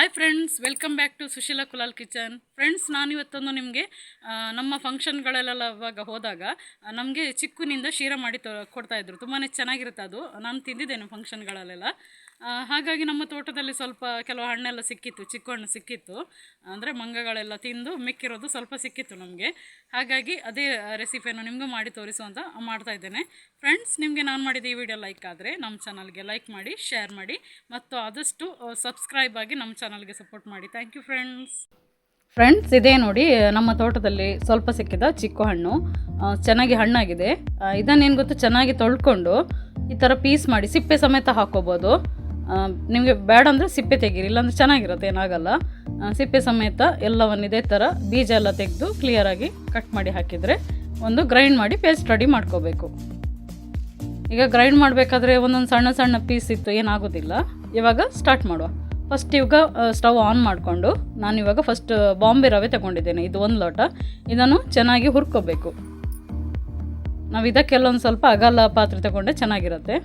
Hi friends welcome back to Sushila Kulal kitchen friends ನಾನು ಇವತ್ತೊಂದು ನಿಮಗೆ ನಮ್ಮ ಫಂಕ್ಷನ್ಗಳಲ್ಲೆಲ್ಲ ಇವಾಗ ಹೋದಾಗ ನಮಗೆ ಚಿಕ್ಕುನಿಂದ ಶೀರ ಮಾಡಿ ತೊ ಕೊಡ್ತಾಯಿದ್ರು ತುಂಬಾ ಚೆನ್ನಾಗಿರುತ್ತೆ ಅದು. ನಾನು ತಿಂದಿದ್ದೇನೆ ಫಂಕ್ಷನ್ಗಳಲ್ಲೆಲ್ಲ ಹಾಗಾಗಿ ನಮ್ಮ ತೋಟದಲ್ಲಿ ಸ್ವಲ್ಪ ಕೆಲವು ಹಣ್ಣೆಲ್ಲ ಸಿಕ್ಕಿತ್ತು, ಚಿಕ್ಕ ಹಣ್ಣು ಸಿಕ್ಕಿತ್ತು. ಅಂದರೆ ಮಂಗಗಳೆಲ್ಲ ತಿಂದು ಮಿಕ್ಕಿರೋದು ಸ್ವಲ್ಪ ಸಿಕ್ಕಿತ್ತು ನಮಗೆ. ಹಾಗಾಗಿ ಅದೇ ರೆಸಿಪಿಯನ್ನು ನಿಮಗೂ ಮಾಡಿ ತೋರಿಸುವಂತ ಮಾಡ್ತಾ ಇದ್ದೇನೆ. ಫ್ರೆಂಡ್ಸ್ ನಿಮಗೆ ನಾನು ಮಾಡಿದ ಈ ವಿಡಿಯೋ ಲೈಕ್ ಆದರೆ ನಮ್ಮ ಚಾನಲ್ಗೆ ಲೈಕ್ ಮಾಡಿ ಶೇರ್ ಮಾಡಿ, ಮತ್ತು ಆದಷ್ಟು ಸಬ್ಸ್ಕ್ರೈಬ್ ಆಗಿ ನಮ್ಮ ಚಾನಲ್ಗೆ ಸಪೋರ್ಟ್ ಮಾಡಿ. ಥ್ಯಾಂಕ್ ಯು ಫ್ರೆಂಡ್ಸ್ ಫ್ರೆಂಡ್ಸ್ ಇದೇ ನೋಡಿ, ನಮ್ಮ ತೋಟದಲ್ಲಿ ಸ್ವಲ್ಪ ಸಿಕ್ಕಿದ ಚಿಕ್ಕು ಹಣ್ಣು. ಚೆನ್ನಾಗಿ ಹಣ್ಣಾಗಿದೆ. ಇದನ್ನೇನು ಗೊತ್ತು, ಚೆನ್ನಾಗಿ ತೊಳ್ಕೊಂಡು ಈ ಥರ ಪೀಸ್ ಮಾಡಿ ಸಿಪ್ಪೆ ಸಮೇತ ಹಾಕ್ಕೋಬೋದು ನಿಮಗೆ ಬೇಡ ಅಂದರೆ ಸಿಪ್ಪೆ ತೆಗೀರಿ, ಇಲ್ಲಾಂದರೆ ಚೆನ್ನಾಗಿರುತ್ತೆ, ಏನಾಗಲ್ಲ. ಸಿಪ್ಪೆ ಸಮೇತ ಎಲ್ಲವನ್ನು ಇದೇ ಥರ ಬೀಜ ಎಲ್ಲ ತೆಗೆದು ಕ್ಲಿಯರಾಗಿ ಕಟ್ ಮಾಡಿ ಹಾಕಿದರೆ ಒಂದು ಗ್ರೈಂಡ್ ಮಾಡಿ ಪೇಸ್ಟ್ ರೆಡಿ ಮಾಡ್ಕೋಬೇಕು. ಈಗ ಗ್ರೈಂಡ್ ಮಾಡಬೇಕಾದ್ರೆ ಒಂದೊಂದು ಸಣ್ಣ ಸಣ್ಣ ಪೀಸ್ ಇತ್ತು, ಏನಾಗೋದಿಲ್ಲ. ಇವಾಗ ಸ್ಟಾರ್ಟ್ ಮಾಡುವ. ಫಸ್ಟ್ ಇವಾಗ ಸ್ಟವ್ ಆನ್ ಮಾಡಿಕೊಂಡು ನಾನು ಇವಾಗ ಫಸ್ಟ್ ಬಾಂಬೆ ರವೆ ತಗೊಂಡಿದ್ದೇನೆ, ಇದು ಒಂದು ಲೋಟ. ಇದನ್ನು ಚೆನ್ನಾಗಿ ಹುರ್ಕೋಬೇಕು. ನಾವು ಇದಕ್ಕೆಲ್ಲೊಂದು ಸ್ವಲ್ಪ ಅಗಲ ಪಾತ್ರೆ ತಗೊಂಡೆ ಚೆನ್ನಾಗಿರುತ್ತೆ.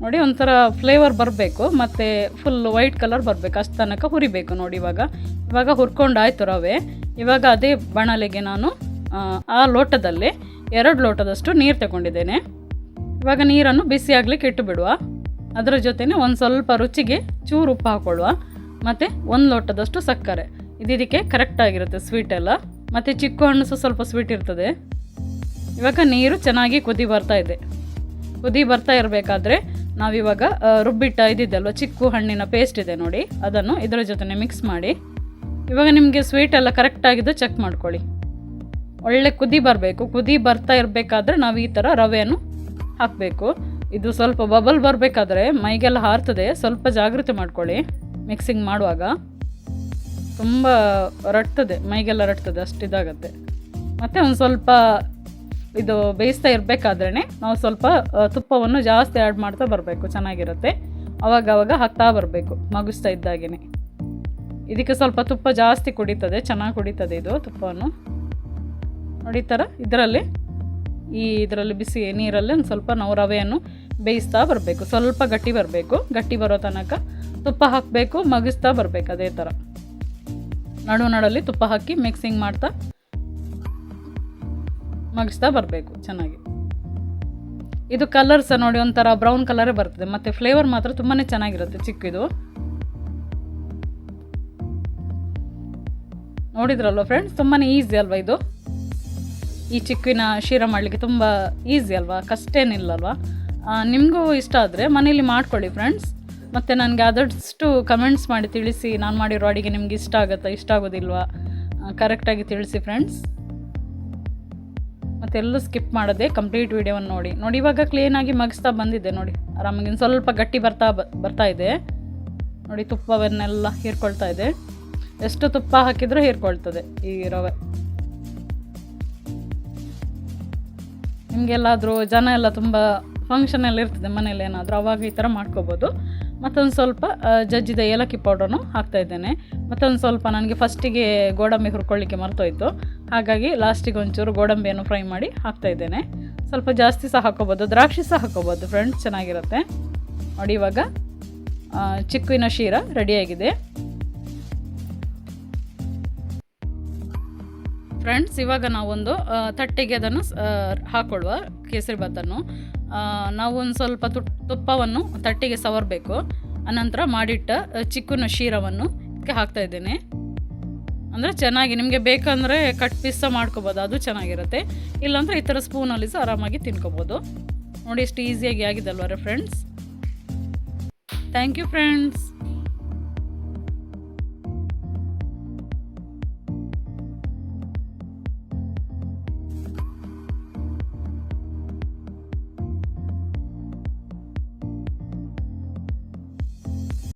ನೋಡಿ ಒಂಥರ ಫ್ಲೇವರ್ ಬರಬೇಕು ಮತ್ತು ಫುಲ್ ವೈಟ್ ಕಲರ್ ಬರಬೇಕು. ಅಷ್ಟು ತನಕ ಹುರಿಬೇಕು ನೋಡಿ ಇವಾಗ. ಇವಾಗ ಹುರ್ಕೊಂಡಾಯ್ತು ರವೆ. ಇವಾಗ ಅದೇ ಬಾಣಲೆಗೆ ನಾನು ಆ, ಲೋಟದಲ್ಲಿ ಎರಡು ಲೋಟದಷ್ಟು ನೀರು ತಗೊಂಡಿದ್ದೇನೆ. ಇವಾಗ ನೀರನ್ನು ಬಿಸಿ ಆಗಲಿಕ್ಕೆ ಇಟ್ಟು ಬಿಡುವ ಅದರ ಜೊತೆನೆ ಒಂದು ಸ್ವಲ್ಪ ರುಚಿಗೆ ಚೂರು ಉಪ್ಪು ಹಾಕೊಳ್ಳುವ. ಮತ್ತು ಒಂದು ಲೋಟದಷ್ಟು ಸಕ್ಕರೆ. ಕರೆಕ್ಟ್ ಕರೆಕ್ಟಾಗಿರುತ್ತೆ ಸ್ವೀಟ್ ಎಲ್ಲ. ಮತ್ತು ಚಿಕ್ಕು ಹಣ್ಣು ಸಹ ಸ್ವಲ್ಪ ಸ್ವೀಟ್ ಇರ್ತದೆ. ಇವಾಗ ನೀರು ಚೆನ್ನಾಗಿ ಕುದಿ ಬರ್ತಾ ಇದೆ. ಕುದಿ ಬರ್ತಾ ಇರಬೇಕಾದ್ರೆ ನಾವಿವಾಗ ರುಬ್ಬಿಟ್ಟ ಇದಿದ್ದಲ್ವ ಚಿಕ್ಕು ಹಣ್ಣಿನ ಪೇಸ್ಟ್ ಇದೆ ನೋಡಿ. ಅದನ್ನು ಇದರ ಜೊತೆ ಮಿಕ್ಸ್ ಮಾಡಿ. ಇವಾಗ ನಿಮಗೆ ಸ್ವೀಟ್ ಎಲ್ಲ ಕರೆಕ್ಟ್ ಆಗಿದ್ದು ಚೆಕ್ ಮಾಡ್ಕೊಳ್ಳಿ. ಒಳ್ಳೆ ಕುದಿ ಬರಬೇಕು. ಕುದಿ ಬರ್ತಾ ಇರಬೇಕಾದ್ರೆ ನಾವು ಈ ಥರ ರವೆಯನ್ನು ಹಾಕಬೇಕು. ಇದು ಸ್ವಲ್ಪ ಬಬಲ್ ಬರಬೇಕಾದ್ರೆ ಮೈಗೆಲ್ಲ ಹಾರ್ತದೆ. ಸ್ವಲ್ಪ ಜಾಗೃತಿ ಮಾಡ್ಕೊಳ್ಳಿ ಮಿಕ್ಸಿಂಗ್ ಮಾಡುವಾಗ. ತುಂಬ ರಟ್ತದೆ. ಮೈಗೆಲ್ಲ ರಟ್ತದೆ. ಅಷ್ಟು ಇದಾಗತ್ತೆ. ಮತ್ತು ಒಂದು ಸ್ವಲ್ಪ ಇದು ಬೇಯಿಸ್ತಾ ಇರಬೇಕಾದ್ರೆ ನಾವು ಸ್ವಲ್ಪ ತುಪ್ಪವನ್ನು ಜಾಸ್ತಿ ಆ್ಯಡ್ ಮಾಡ್ತಾ ಬರಬೇಕು, ಚೆನ್ನಾಗಿರುತ್ತೆ. ಅವಾಗ ಅವಾಗ ಹಾಕ್ತಾ ಬರಬೇಕು, ಮಗಿಸ್ತಾ ಇದ್ದಾಗೇ ಇದಕ್ಕೆ ಸ್ವಲ್ಪ ತುಪ್ಪ ಜಾಸ್ತಿ ಕುಡಿತದೆ, ಚೆನ್ನಾಗಿ ಕುಡಿತದೆ ಇದು ತುಪ್ಪವನ್ನು. ನೋಡಿ ಥರ, ಇದರಲ್ಲಿ, ಈ ಇದರಲ್ಲಿ ಬಿಸಿ ನೀರಲ್ಲಿ ಒಂದು ಸ್ವಲ್ಪ ನಾವು ರವೆಯನ್ನು ಬೇಯಿಸ್ತಾ ಬರಬೇಕು. ಸ್ವಲ್ಪ ಗಟ್ಟಿ ಬರಬೇಕು, ಗಟ್ಟಿ ಬರೋ ತನಕ ತುಪ್ಪ ಹಾಕಬೇಕು, ಮಗಿಸ್ತಾ ಬರಬೇಕು ಅದೇ ಥರ. ನಡು ನಡಲ್ಲಿ ತುಪ್ಪ ಹಾಕಿ ಮಿಕ್ಸಿಂಗ್ ಮಾಡ್ತಾ ಮಗಿಸ್ತಾ ಬರಬೇಕು, ಚೆನ್ನಾಗಿ. ಇದು ಕಲರ್ ಸಹ ನೋಡಿ ಒಂಥರ ಬ್ರೌನ್ ಕಲರೇ ಬರ್ತದೆ, ಮತ್ತು ಫ್ಲೇವರ್ ಮಾತ್ರ ತುಂಬಾ ಚೆನ್ನಾಗಿರುತ್ತೆ ಚಿಕ್ಕಿದು. ನೋಡಿದ್ರಲ್ವ ಫ್ರೆಂಡ್ಸ್ ತುಂಬಾ ಈಸಿ ಅಲ್ವಾ ಇದು? ಈ ಚಿಕ್ಕಿನ ಶೀರ ಮಾಡಲಿಕ್ಕೆ ತುಂಬ ಈಸಿ ಅಲ್ವಾ? ಕಷ್ಟ ಏನಿಲ್ಲಲ್ವಾ ನಿಮಗೂ ಇಷ್ಟ ಆದರೆ ಮನೇಲಿ ಮಾಡ್ಕೊಳ್ಳಿ ಫ್ರೆಂಡ್ಸ್ ಮತ್ತು ನನಗೆ ಆದಷ್ಟು ಕಮೆಂಟ್ಸ್ ಮಾಡಿ ತಿಳಿಸಿ, ನಾನು ಮಾಡಿರೋ ಅಡುಗೆ ನಿಮ್ಗೆ ಇಷ್ಟ ಆಗುತ್ತಾ, ಇಷ್ಟ ಆಗೋದಿಲ್ವಾ? ಕರೆಕ್ಟಾಗಿ ತಿಳಿಸಿ ಫ್ರೆಂಡ್ಸ್ ಮತ್ತೆಲ್ಲೂ ಸ್ಕಿಪ್ ಮಾಡದೆ ಕಂಪ್ಲೀಟ್ ವಿಡಿಯೋವನ್ನು ನೋಡಿ. ನೋಡಿ, ಇವಾಗ ಕ್ಲೀನಾಗಿ ಮಗಿಸ್ತಾ ಬಂದಿದೆ ನೋಡಿ. ಆರಾಮಾಗಿ ಸ್ವಲ್ಪ ಗಟ್ಟಿ ಬರ್ತಾ ಬರ್ತಾ ಇದೆ. ನೋಡಿ, ತುಪ್ಪವನ್ನೆಲ್ಲ ಹೀರ್ಕೊಳ್ತಾ ಇದೆ. ಎಷ್ಟು ತುಪ್ಪ ಹಾಕಿದರೂ ಹೀರ್ಕೊಳ್ತದೆ ಈ ರವೆ. ನಿಮಗೆಲ್ಲಾದರೂ, ಜನ ಎಲ್ಲ ತುಂಬ ಫಂಕ್ಷನ್ ಎಲ್ಲ ಇರ್ತದೆ ಮನೇಲಿ ಏನಾದರೂ, ಅವಾಗ ಈ ಥರ ಮಾಡ್ಕೋಬೋದು. ಮತ್ತೊಂದು ಸ್ವಲ್ಪ ಜಜ್ಜಿದ ಏಲಕ್ಕಿ ಪೌಡ್ರನ್ನು ಹಾಕ್ತಾ ಇದ್ದೇನೆ. ಮತ್ತೊಂದು ಸ್ವಲ್ಪ ನನಗೆ ಫಸ್ಟಿಗೆ ಗೋಡಂಬಿ ಹುರ್ಕೊಳ್ಳಿಕ್ಕೆ ಮರ್ತೋಯ್ತು. ಹಾಗಾಗಿ ಲಾಸ್ಟಿಗೆ ಒಂಚೂರು ಗೋಡಂಬಿಯನ್ನು ಫ್ರೈ ಮಾಡಿ ಹಾಕ್ತಾ ಇದ್ದೇನೆ. ಸ್ವಲ್ಪ ಜಾಸ್ತಿ ಸಹ ಹಾಕೋಬೋದು ದ್ರಾಕ್ಷಿ ಸಹ ಹಾಕೋಬೋದು ಫ್ರೆಂಡ್ಸ್ ಚೆನ್ನಾಗಿರುತ್ತೆ. ನೋಡಿ ಇವಾಗ ಚಿಕ್ಕುವಿನ ಶೀರ ರೆಡಿಯಾಗಿದೆ ಫ್ರೆಂಡ್ಸ್ ಇವಾಗ ನಾವೊಂದು ತಟ್ಟೆಗೆ ಅದನ್ನು ಹಾಕೊಳ್ಳುವ ಕೇಸರಿ ಭಾತನ್ನು ನಾವು ಒಂದು ಸ್ವಲ್ಪ ತು ತುಪ್ಪವನ್ನು ತಟ್ಟೆಗೆ ಸವರಬೇಕು. ಅನಂತರ ಮಾಡಿಟ್ಟ ಚಿಕ್ಕನ ಶೀರವನ್ನು ಇದಕ್ಕೆ ಹಾಕ್ತಾ ಇದ್ದೇನೆ. ಅಂದರೆ ಚೆನ್ನಾಗಿ ನಿಮಗೆ ಬೇಕಂದರೆ ಕಟ್ ಪೀಸ್ ಮಾಡ್ಕೋಬೋದು, ಅದು ಚೆನ್ನಾಗಿರುತ್ತೆ. ಇಲ್ಲಾಂದರೆ ಈ ಥರ ಸ್ಪೂನಲ್ಲಿ ಸಹ ಆರಾಮಾಗಿ ತಿನ್ಕೋಬೋದು. ನೋಡಿ, ಎಷ್ಟು ಈಸಿಯಾಗಿ ಆಗಿದಲ್ವರೆ ಫ್ರೆಂಡ್ಸ್ ಥ್ಯಾಂಕ್ ಯು ಫ್ರೆಂಡ್ಸ್